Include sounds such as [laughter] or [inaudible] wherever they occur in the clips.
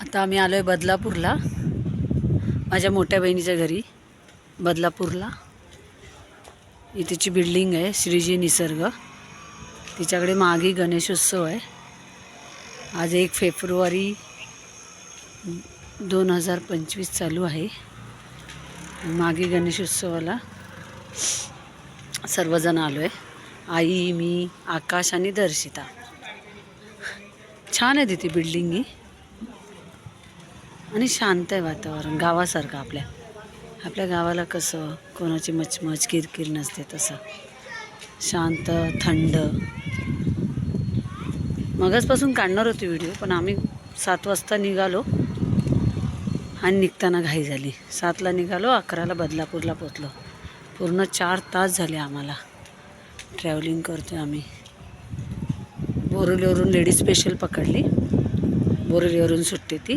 आता आम्ही आलो आहे बदलापूरला. माझ्या मोठ्या बहिणीच्या घरी बदलापूरला. इथेची बिल्डिंग आहे श्रीजी निसर्ग. तिच्याकडे मागे गणेशोत्सव आहे. आज एक फेब्रुवारी दोन हजार पंचवीस चालू आहे. मागे गणेशोत्सवाला सर्वजण आलो आहे आई मी आकाश आणि दर्शिता. छान आहे तिथे बिल्डिंग ही. आणि शांत आहे वातावरण गावासारखं आपल्या. आपल्या गावाला कसं कोणाची मचमच किरकिर नसते तसं. शांत थंड. मगचपासून काढणार होती व्हिडिओ पण आम्ही सात वाजता निघालो आणि निघताना घाई झाली. सातला निघालो अकराला बदलापूरला पोचलो पूर्ण चार तास झाले आम्हाला. ट्रॅव्हलिंग करतो आम्ही. बोरिवलीवरून लेडीज स्पेशल पकडली. बोरिवलीवरून सुटते ती.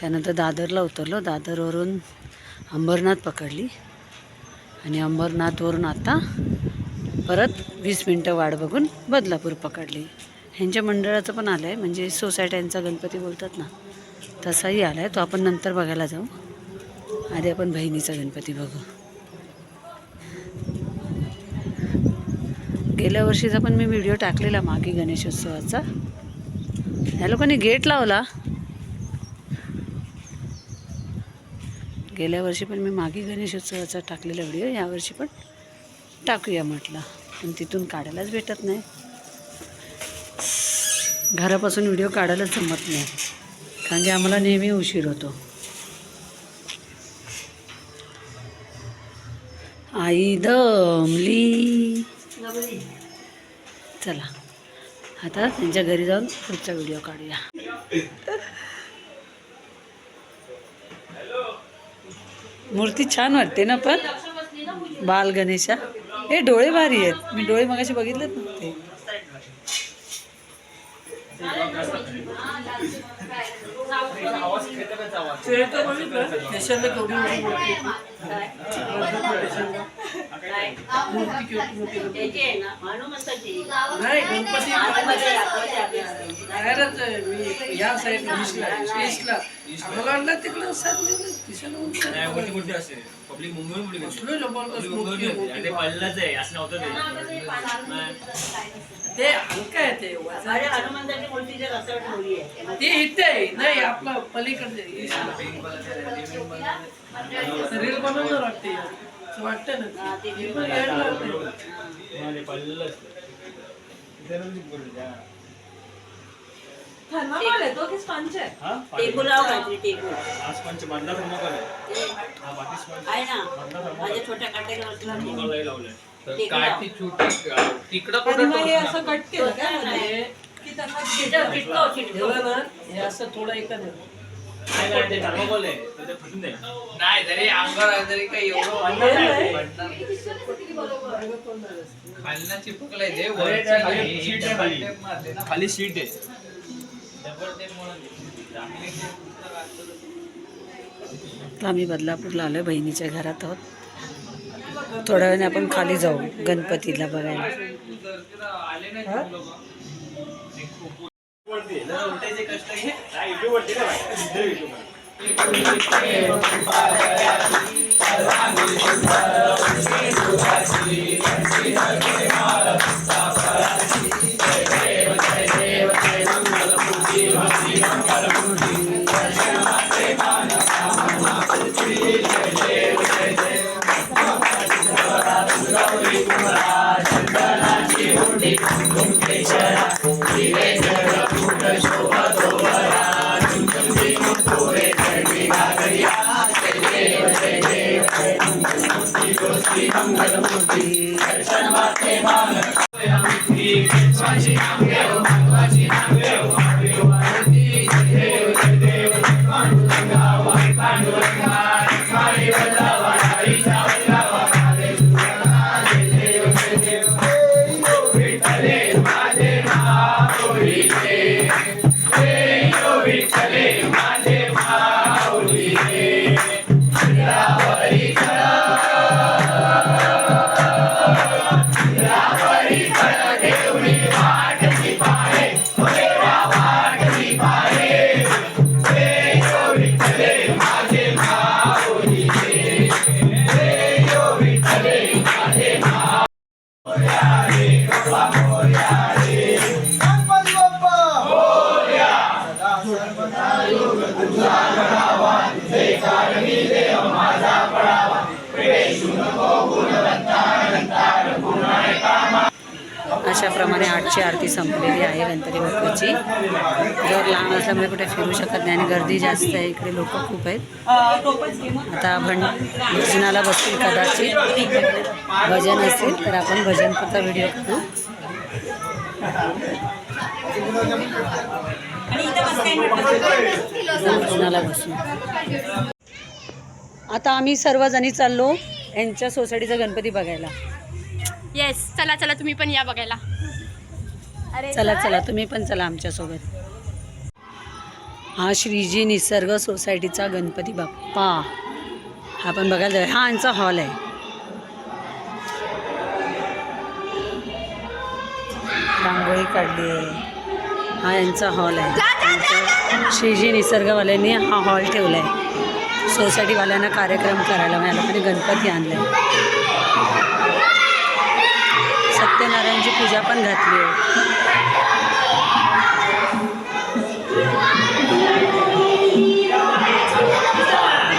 त्यानंतर दादरला उतरलो. दादरवरून अंबरनाथ पकडली. आणि अंबरनाथवरून आता परत वीस मिनटं वाट बघून बदलापूर पकडली. ह्यांच्या मंडळाचं पण आलं आहे म्हणजे सोसायट्यांचा गणपती बोलतात ना तसाही आला आहे तो आपण नंतर बघायला जाऊ. आधी आपण बहिणीचा गणपती बघू. गेल्या वर्षीचा पण मी व्हिडिओ टाकलेला मागे गणेशोत्सवाचा. ह्या लोकांनी गेट लावला. गेल्या वर्षी पण मी मागे गणेशोत्सवाचा टाकलेला व्हिडिओ यावर्षी पण टाकूया म्हटलं. पण तिथून काढायलाच भेटत नाही. घरापासून व्हिडिओ काढायलाच जमत नाही. कारण की आम्हाला नेहमी उशीर होतो. आई दमली. चला. आता त्यांच्या घरी जाऊन पुढचा व्हिडिओ काढूया. [laughs] मूर्ती छान वाटते ना पण? बाल गणेशा? हे डोळे भारी आहेत. मी डोळे मगाशी बघितलेत नव्हते ते. गणपती तिकडं पब्लिक मुंबई पडलंच आहे असं नव्हतं ते. नाही. ते हलकं आहे ते वजन. ते इथे आहे. नाही आपलं पलीकडे रील बनवणार वाटते. असं वाटतं ना. ते. हे. हा, ते. हा? काहीतरी टेबल आज पंच मधला थर्मोकॉल आहे. हा, बाकी स्पंज आहे ना माझ्या छोट्या काट्याला थर्मोकॉल लावलाय. काय ती छोटी तिकडं मग हे असं कट केलं काय म्हणजे की ना हे? असं थोडं एकच नाही, थर्मोकॉल तर ते फुटून जाईल. नाही। जरी अंगावर आहे तरी काही एवढं. खालनं चिपकलंय ते खाली sheet आहे आम्ही बदलापूरला आलो बहिणीच्या घरात आहोत. थोड्या वेळाने आपण खाली जाऊ गणपतीला बघायला. आले नाही अशाप्रमाणे आठची आरती संपलेली आहे गणपती बाप्पाची. जर लहान असल्यामुळे कुठे फिरू शकत नाही आणि गर्दी जास्त आहे इकडे लोक खूप आहेत. आता भं भजनाला बसतील कदाचित. भजन असेल तर आपण भजनपुरता व्हिडिओ करू भजनाला बसू आता आम्ही सर्वजणी चाललो यांच्या सोसायटीचा गणपती बघायला. येस चला चला तुम्ही पण या बघायला. अरे चला चला तुम्ही पण चला आमच्यासोबत हा श्रीजी निसर्ग सोसायटीचा गणपती बाप्पा. हा पण बघायला जाऊया. हा यांचा हॉल आहे. रांगोळी काढली आहे. हा यांचा हॉल आहे. श्रीजी निसर्गवाल्यांनी हा हॉल ठेवला आहे सोसायटीवाल्यांना कार्यक्रम करायला म्हणजे लोकांनी गणपती आणला आहे सत्यनारायणची पूजा पण घातली आहे.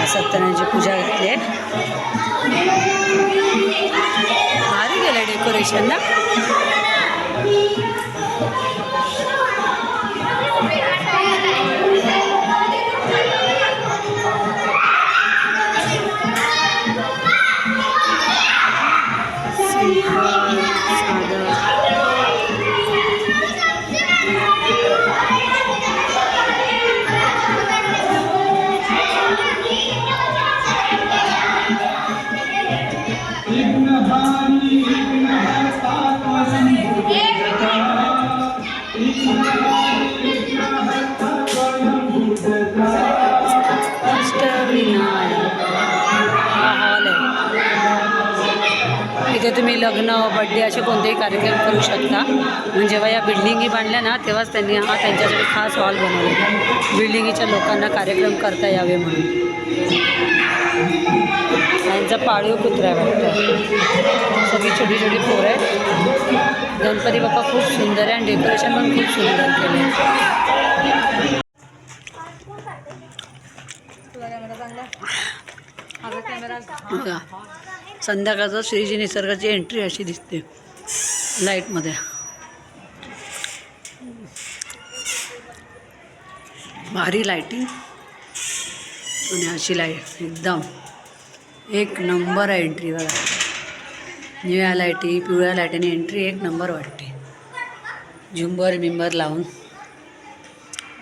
सत्यनारायणची पूजा घातली आहे. भारी गेलं डेकोरेशन ना? लग्न बड्डे असे कोणतेही कार्यक्रम करू शकता. म्हणजे जेव्हा या बिल्डिंगी बांधल्या ना तेव्हाच त्यांनी हा त्यांच्यासाठी खास हॉल बनवला. बिल्डिंगीच्या लोकांना कार्यक्रम करता यावे म्हणून. त्यांचा पाळीव कुत्रा आहे वाटतं. सगळी छोटी छोटी पोरं आहेत. गणपती बाप्पा खूप सुंदर आहे आणि डेकोरेशन पण खूप सुंदर केलं आहे? बघा. संध्याकाळचं श्रीजी निसर्गाची एंट्री अशी दिसते. लाईटमध्ये भारी लाईटिंग आणि अशी लाइट एकदम. एक नंबर आहे एंट्री बघा. निळ्या लाईटी पिवळ्या लाईटीने एंट्री एक नंबर वाटते. झुंबर बिंबर लावून.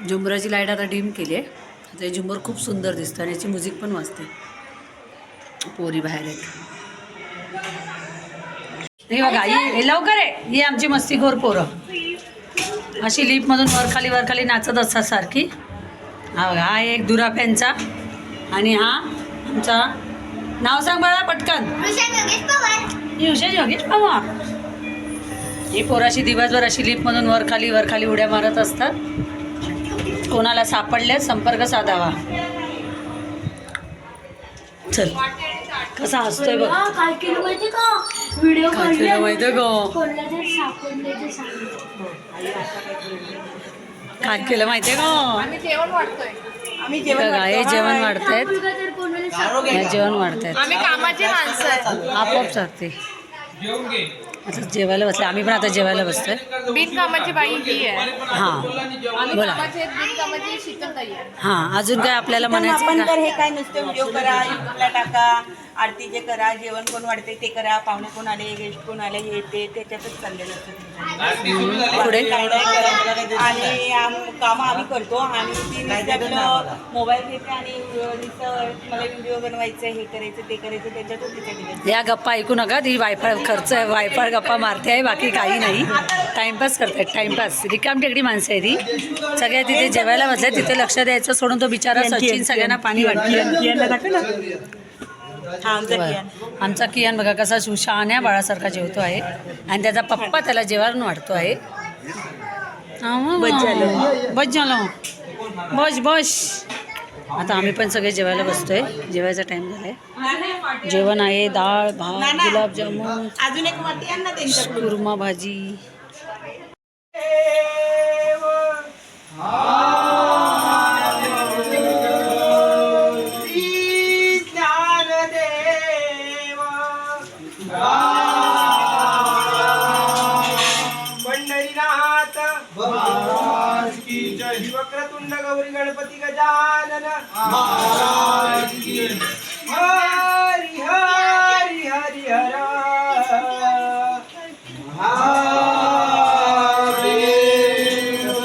झुंबराची लाइट आता डिम केली आहे. आता हे झुंबर खूप सुंदर दिसतं आणि याची म्युझिक पण वाजते. पोरी बाहेर आहेत. हे बघा ये हे लवकर आहे. ही आमची मस्तीखोर पोरं. अशी लिपमधून वर खाली वर खाली नाचत असतात सारखी. हा बघा हा एक दुराफ्यांचा आणि हा आमचा नाव सांग बाळा पटकन. उषा योगेश पवार. ही पोराशी दिवसभर अशी लिपमधून वर खाली वर खाली उड्या मारत असतात. कोणाला सापडल्यास संपर्क साधावा. चल. कसा हसतोय बघ. केलं माहिती का व्हिडिओ काय केलं माहितीये का? कोणला तरी सापडले ते सांगितलं. काय केलं माहितीये का? आम्ही बघा हे जेवण वाढतायत मुलगा तर कोणाला सापडले हे जेवण वाढतायत आम्ही कामाची माणसं आहे. आपोआप चालते. जेवून घे आता जेवायला बसले. आम्ही पण आता जेवायला बसतोय. बिनकामाची बाई ही आहे. हां. आम्ही बोला. कामाची आहेत, बिनकामाची शीतलताई आहे. हां अजून काय आपल्याला म्हणायचं आपण तर हे काय नुसते व्हिडिओ करा युट्यूबला टाका. आरती जे करा जेवण कोण वाढते ते करा पाहुणे कोण आले गेस्ट कोण आले हे ते त्याच्यातच चाललेलं असतं. आणि आम- कामं आम्ही करतो. आणि ती आपलं मोबाईल घेते आणि मला व्हिडिओ बनवायचं हे करायचं ते करायचं त्याच्यातच तिच्या या गप्पा ऐकू नका. ती वायफाय खर्च आहे वायफाय गप्पा मारते आहे बाकी काही नाही. टाइमपास करतायत टाइमपास रिकाम टेकडी माणसं आहे ती. सगळ्या तिथे जेवायला बसल्या तिथे लक्ष द्यायचं सोडून तो बिचारा सचिन सगळ्यांना पाणी वाटतं. हा आमचा कियान. आमचा कियान बघा कसा शहाण्या बाळासारखा जेवतो आहे. आणि त्याचा पप्पा त्याला जेवण वाढतो आहे. बस झालं. बस झालं. बस बस. आता आम्ही पण सगळे जेवायला बसतोय. जेवायचा टाइम झालाय. जेवण आहे डाळ भात गुलाबजामुन अजून एक कुर्मा भाजी.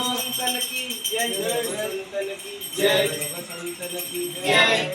संतन की जय जय की जय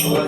Oh,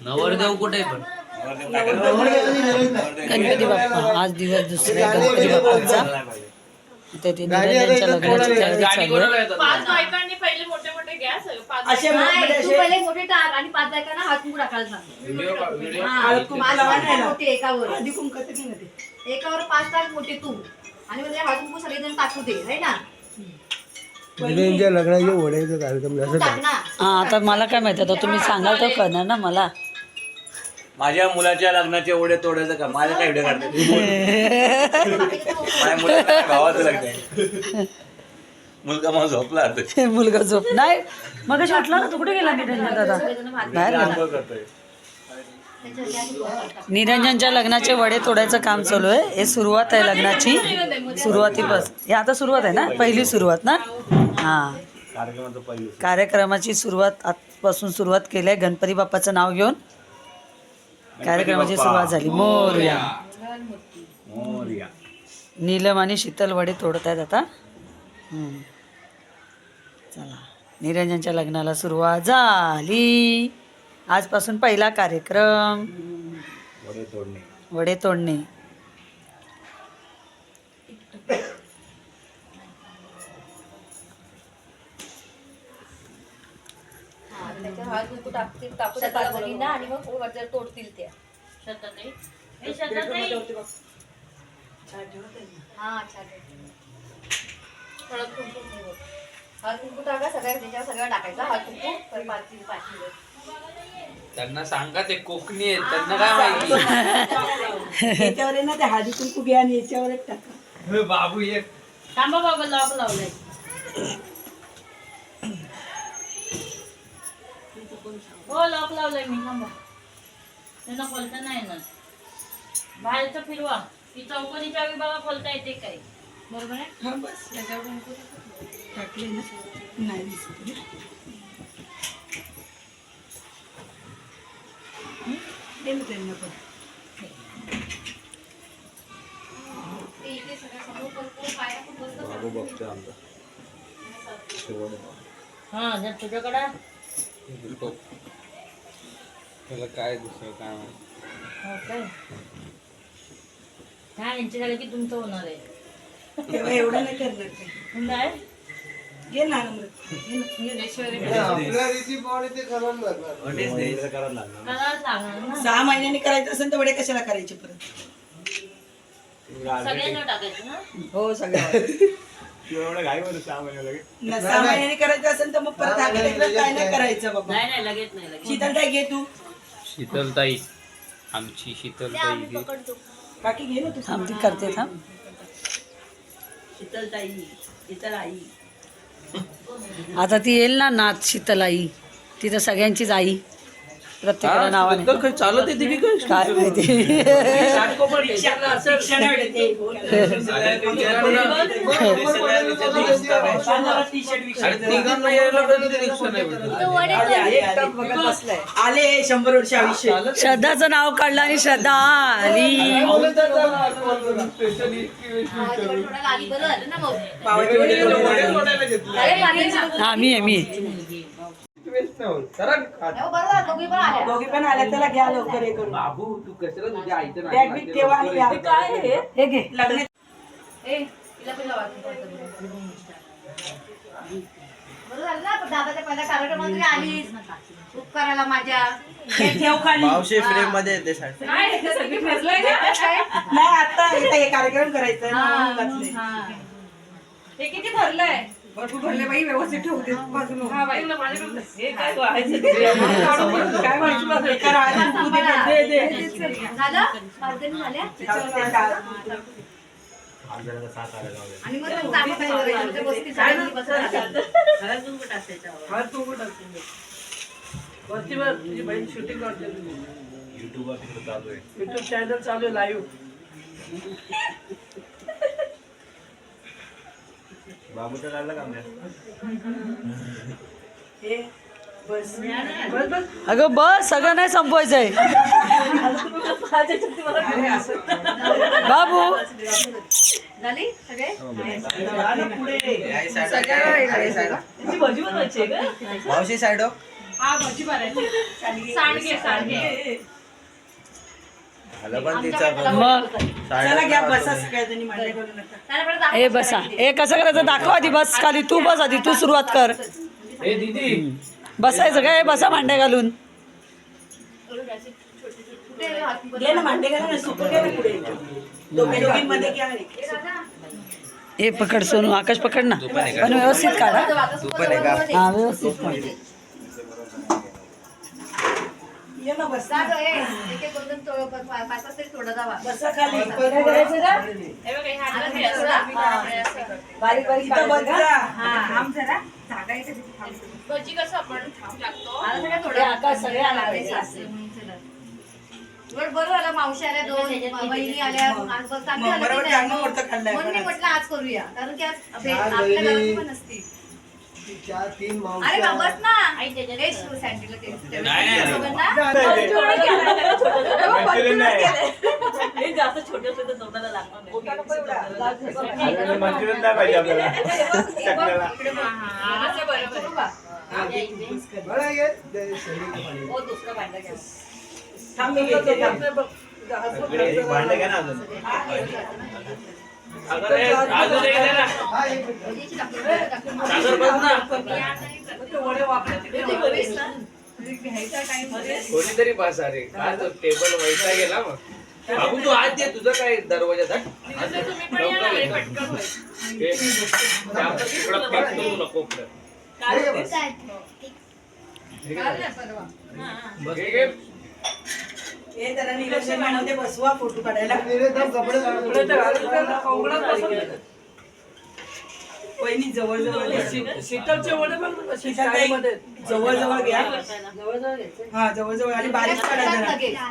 नवरदेव कुठे पण? गणपती बाप्पा. आज दिवस दुसरा गणपती बाप्पाचा. ते ते निरंजनच्या लग्नाची तयारी चालू आहे. पाच बायकांनी पहिले मोठे मोठे गॅस पाच असे बायका- मोठे नाही, तू असे- पहिले मोठे टाक आणि पाच बायकांना हात कुंकू टाकायला सांग. व्हिडिओ व्हिडिओ हा, हळद कुंकू पाच लावायला टाक ना. मोठे एकावर. आधी ते? एकावर पाच टाक मोठे तू. आणि म्हणजे हात कुंकू सगळेजण टाकू दे है ना? मुलींच्या लग्नाचे ओढायचं कार्यक्रम ना. हा आता मला काय माहिती आता तुम्ही सांगाल तर कळणार ना मला. माझ्या मुलाच्या लग्नाचे ओढे तोडायचं का? माझ्या काय व्हिडिओ काढते? माझ्या मुलाच्या भावाचं लग्न आहे. मुलगा मला झोपला आता. [laughs] मुलगा झोप नाही मग वाटलं ना तू कुठे गेला निरंजन दादा? बाहेर गेला. आंघोळ करतोय. निरंजनच्या लग्नाचे वडे तोडायचं काम चालू आहे. हे सुरुवात आहे लग्नाची. सुरुवातीपासून हे आता सुरुवात आहे ना? पहिली सुरुवात ना? हां. कार्यक्रमाचं पहिली कार्यक्रमाची सुरुवात आजपासून सुरुवात केली आहे गणपती बाप्पाचं नाव घेऊन कार्यक्रमाची सुरुवात झाली. मोरया. मोरया. नीलम आणि शीतल वडे तोडत आहेत आता. हम्म. चला. निरंजनच्या लग्नाला सुरुवात झाली. आजपासून पहिला कार्यक्रम. वडे तोडणे. वडे तोडणे. त्याच्यावर हात कुंकू टाकतील आणि मग वरच्या तोडतील त्या. हा छान हळद कुंकू ठेव. हळद कुंकू टाका सगळ्या त्याच्यावर सगळं टाकायचं. हळद कुंकू परत पाचवी पाचवी त्यांना सांगा ते कोकणी आहेत. त्यांना काय माहिती? याच्यावर आहे ना ते हळदी कुंकू घ्या आणि याच्यावर एक टाका. बाबू एक थांबा बाबा लॉक लावलंय. हो लॉक लावलंय मी थांबा. त्यांना खोलता नाही ना बाहेरचं फिरवा. ती चौकोनी चावी बघा खोलता येते काय. बरोबर आहे? हा बस. याच्यावर कुंकू टाकले ना. नाही दिसत ना. हं? त्यांना पण. बघतोय आमचा. हा जर तुझ्याकडं त्याला काय दुसरं काय माहिती हो काय? काय यांची झालं की तुमचं होणार आहे? तेव्हा एवढं नाही करणार ते. काय घे ना अमृत आपल्या रीती पाहुणे ते करावं लागणार. करावंच लागणार ना. सहा महिन्यांनी करायचं असेल तर वडे कशाला करायचे परत? सगळ्यांना टाकायचं ना? हो सगळ्या सहा महिन्यांनी करायचं असेल तर मग परत काय नाही करायचं बाबा. नाही नाही लगेच नाही लगेच शीतलताई घे तू. शीतलताई आमची शीतलताई घे. काकी घे ना तू. थांब ती करते थांब. शीतलताई शीतल आई आता ती येईल ना नाथ शीतलाई ती तर सगळ्यांचीच आई. प्रत्येकाला नावाने. तर काही चालत येते की काय? काय माहिती? काठकोपर टीचरला असं आणि तिघांना यायला कधी रिक्षा नाही भेटत. आले शंभर वर्ष आयुष्य. श्रद्धाचं नाव काढलं आणि श्रद्धा आली. पावाची वडे करून हा मी आहे मी आहे. दोघी पण आल्या. त्याला घ्या लवकर हे करून बाबू तू कशाला तुझ्या आईचं बॅग बिग ठेवा आणि या. काय हे? हे घे. लग्न करायला माझ्या. हे ठेव खाली. मावशी फ्रेममध्ये येते साडी नाही आता इथं हे कार्यक्रम करायचा आहे म्हणून. हे किती भरलंय? भरपूर भरले बाई व्यवस्थित ठेवते. काय व्हायचं? आणि मग करायचं? गोष्टी? वरतीवर तुझी बहीण शूटिंग करते. चालू आहे. युट्यूब चॅनल चालू आहे लाईव्ह बाबूचं काढलं का हे, बस. बस बस. अगं बस सगळं नाही संपवायचंय. बाबू. झाली? सगळे? मावशी साईड सांडगे सांडगे. हे बसा हे कसं करायचं? दाखव आधी बस खाली. तू बस आधी. तू सुरुवात कर. हे दीदी. बसायचं काय बसा मांड्या घालून. घे ना मांडे घाला ना सुकं घे ना पुढे. दोघे दोघींमध्ये घ्या हे पकड सोनू. आकाश पकड ना. पण व्यवस्थित काढा तू पण आहे. का हा व्यवस्थित ये ना बस. जा गं, ए. एक एक दोन दोन तोड- पाच पाच पाच तरी तोडा जावा. बसा खाली. हे हे हे हे. असं. बारीक बारीक इथं बस. जा भजी कसं आपण टाकतो मला सगळ्या हे तोडा आकाश सगळे आले. उलट बरं झालं मावशी आल्या दोन बहिणी आल्या आज बरं चांगलं झालं बरोबर की चांगलं नाही. मोठं खाल्लंय म्हणून मी आज. म्हटलं आज करूया. कारण की आज आपल्या घरात पण नसती तिच्या तीन अरे बाबस ना ए, शिव सँडीला ते- ते- नाही, नाही. दोघांना? [laughs] हे जास्त छोटे असले तर तोंडाला लागणार नाही. मंचुरियन नाही पाहिजे आपल्याला. [laughs] हा, असं बरोबर बघू. का? बरं आहे, ते सगळी खाली. हो, दुसरं भांडं घ्या. थांब मी घेते थांब. एक भांडं घ्या ना अजून. कोणीतरी बस अरे. तो टेबल वैसा गेला मग. बाबू तू आज दे तुझं काय दरवाजा धट तुम्ही पण या. ना, लई पटकन होईल. हे, ते आपलं तिकडं फेकतो तुला कोपऱ्यात. हे बस. काल ना परवा. हे बसवा फोटो काढायला. वहिनी जवळ जवळ शीतलचे वडे पण. जवळ जवळ घ्या. जवळजवळ घ्यायचं. हा जवळ जवळ आणि बारीक काढा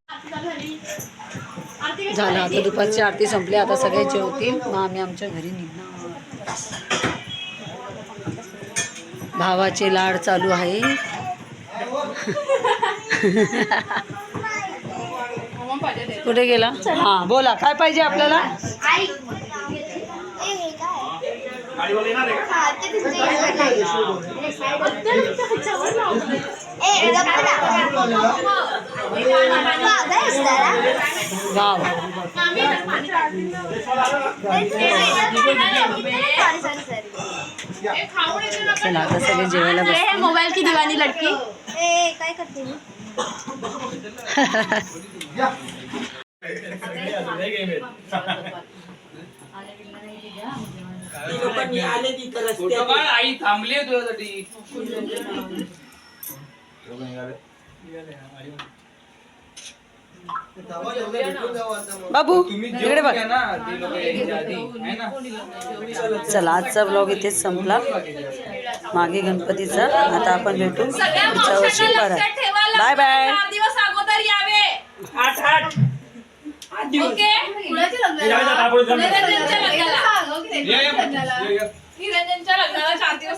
झालं. आता दुपारची आरती संपली आता सगळे जेवतील. मग आम्ही आमच्या घरी निघणार. भावाचे लाड चालू आहे. कुठे गेला? हा बोला काय पाहिजे आपल्याला? मोबाइल की दीवानी लड़की बस की तरह आई थामले तुझ्यासाठी बाबू तुम्ही इकडे बघ. चला आजचा ब्लॉग इथेच संपला. मागे गणपतीचा. आता आपण भेटू. पुढच्या वर्षी परत. बाय बाय दिवस अगोदर यावे. आठ आठ. ओके. निरंजनच्या लग्नाला चार दिवस